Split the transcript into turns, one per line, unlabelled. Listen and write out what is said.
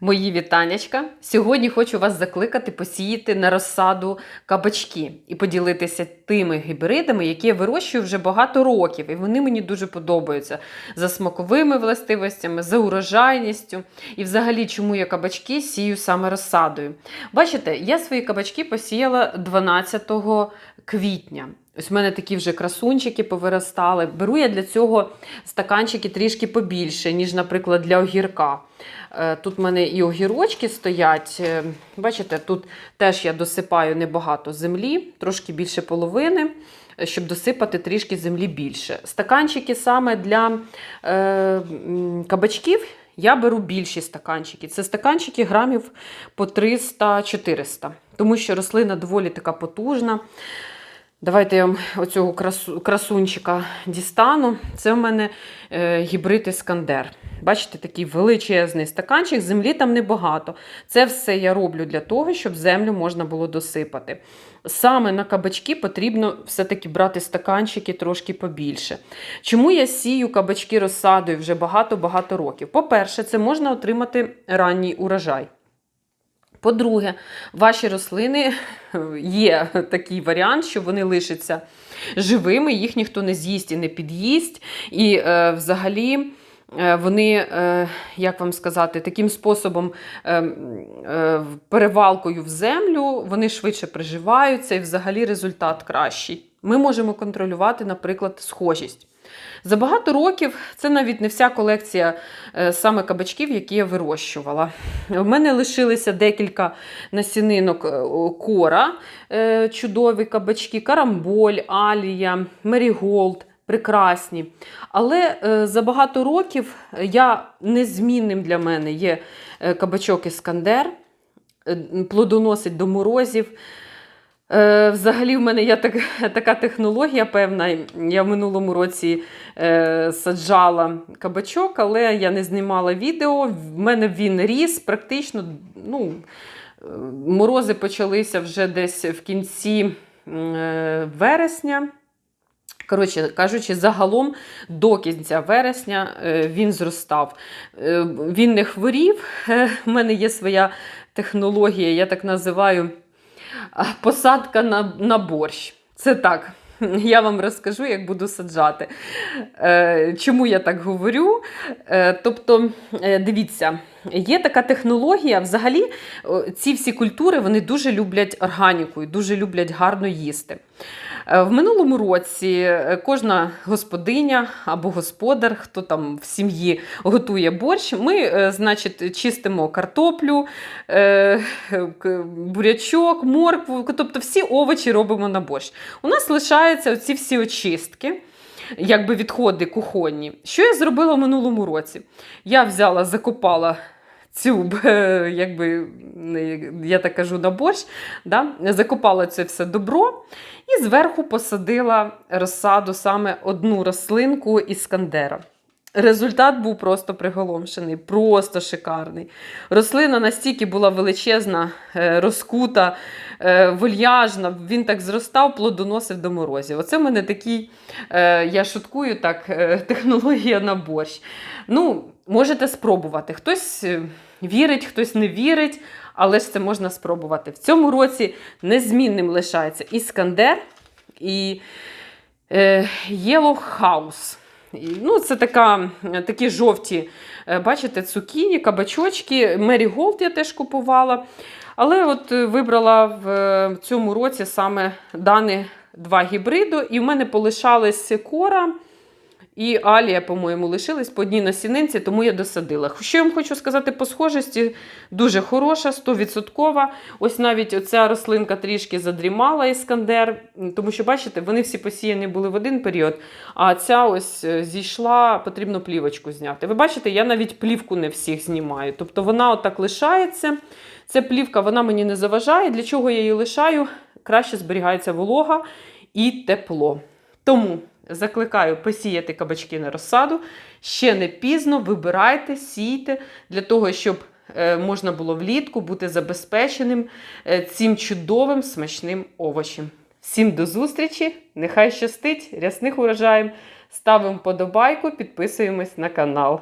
Мої вітаннячка. Сьогодні хочу вас закликати посіяти на розсаду кабачки і поділитися тими гібридами, які я вирощую вже багато років, і вони мені дуже подобаються за смаковими властивостями, за урожайністю. І взагалі, чому я кабачки сію саме розсадою. Бачите, я свої кабачки посіяла 12 квітня. Ось в мене такі вже красунчики повиростали. Беру я для цього стаканчики трішки побільше, ніж, наприклад, для огірка. Е, Тут в мене і огірочки стоять. Е, Бачите, тут теж я досипаю небагато землі, трошки більше половини, е, щоб досипати трішки землі більше. Стаканчики саме для е, кабачків. Я беру більші стаканчики. Це стаканчики грамів по 300-400, тому що рослина доволі така потужна. Давайте я вам оцього красу, красунчика дістану. Це в мене е, гібрид Іскандер. Бачите, такий величезний стаканчик, землі там небагато. Це все я роблю для того, щоб землю можна було досипати. Саме на кабачки потрібно все-таки брати стаканчики трошки побільше. Чому я сію кабачки розсадою вже багато-багато років? По-перше, це можна отримати ранній урожай. По-друге, ваші рослини є такий варіант, що вони лишаться живими, їх ніхто не з'їсть і не під'їсть. І е, взагалі. е, Вони, е, як вам сказати, таким способом е, перевалкою в землю, вони швидше приживаються і взагалі результат кращий. Ми можемо контролювати, наприклад, схожість. За багато років це навіть не вся колекція е, саме кабачків, які я вирощувала. У мене лишилися декілька насінинок е, кора, е, чудові кабачки, карамболь, алія, меріголд. Прекрасні. Але за багато років я незмінним для мене є кабачок Іскандер, плодоносить до морозів. Е, Взагалі, в мене є так, така технологія певна. Я в минулому році е, саджала кабачок, але я не знімала відео. В мене він ріс практично. ну, е, Морози почалися вже десь в кінці е, вересня. Коротше кажучи, загалом до кінця вересня е, він зростав. Він не хворів. В мене є своя технологія, я так називаю посадка на, на борщ. Це так. Я вам розкажу, як буду саджати. Е, чому я так говорю? Е, тобто, е, дивіться, є така технологія. Взагалі, ці всі культури вони дуже люблять органіку і дуже люблять гарно їсти. Е, В минулому році е, кожна господиня або господар, хто там в сім'ї готує борщ, ми, е, значить, чистимо картоплю, е, бурячок, моркву, тобто всі овочі робимо на борщ. У нас лишаються ці всі очистки. Якби відходи кухонні. Що я зробила в минулому році? Я взяла, закопала цю, якби, я так кажу, на борщ, да? закопала це все добро і зверху посадила розсаду саме одну рослинку іскандера. Результат був просто приголомшений, просто шикарний. Рослина настільки була величезна, е, розкута, е, вольяжна, він так зростав, плодоносив до морозів. Оце в мене такий, е, я шуткую так, технологія на борщ. Ну, можете спробувати. Хтось е, вірить, хтось не вірить, але ж це можна спробувати. В цьому році незмінним лишається іскандер і е, Yellow House. Ну, це така, такі жовті, е, бачите, цукіні, кабачочки. Мері Голд я теж купувала. Але от е, вибрала в е, цьому році саме дані два гібриду, і в мене полишались кора. І Алія, по-моєму, лишились по одній насінинці, тому я досадила. Що я вам хочу сказати по схожості, дуже хороша, 100%. Ось навіть оця рослинка трішки задрімала іскандер, тому що, бачите, вони всі посіяні були в один період, а ця ось е, зійшла, потрібно плівочку зняти. Ви бачите, я навіть плівку не всіх знімаю. Тобто вона отак лишається. Ця плівка вона мені не заважає. Для чого я її лишаю? Краще зберігається волога і тепло. Тому закликаю посіяти кабачки на розсаду. Ще не пізно, вибирайте, сійте для того, щоб е, можна було влітку бути забезпеченим е, цим чудовим смачним овочем. Всім до зустрічі! Нехай щастить! Рясних урожаїв! Ставимо подобайку, підписуємось на канал.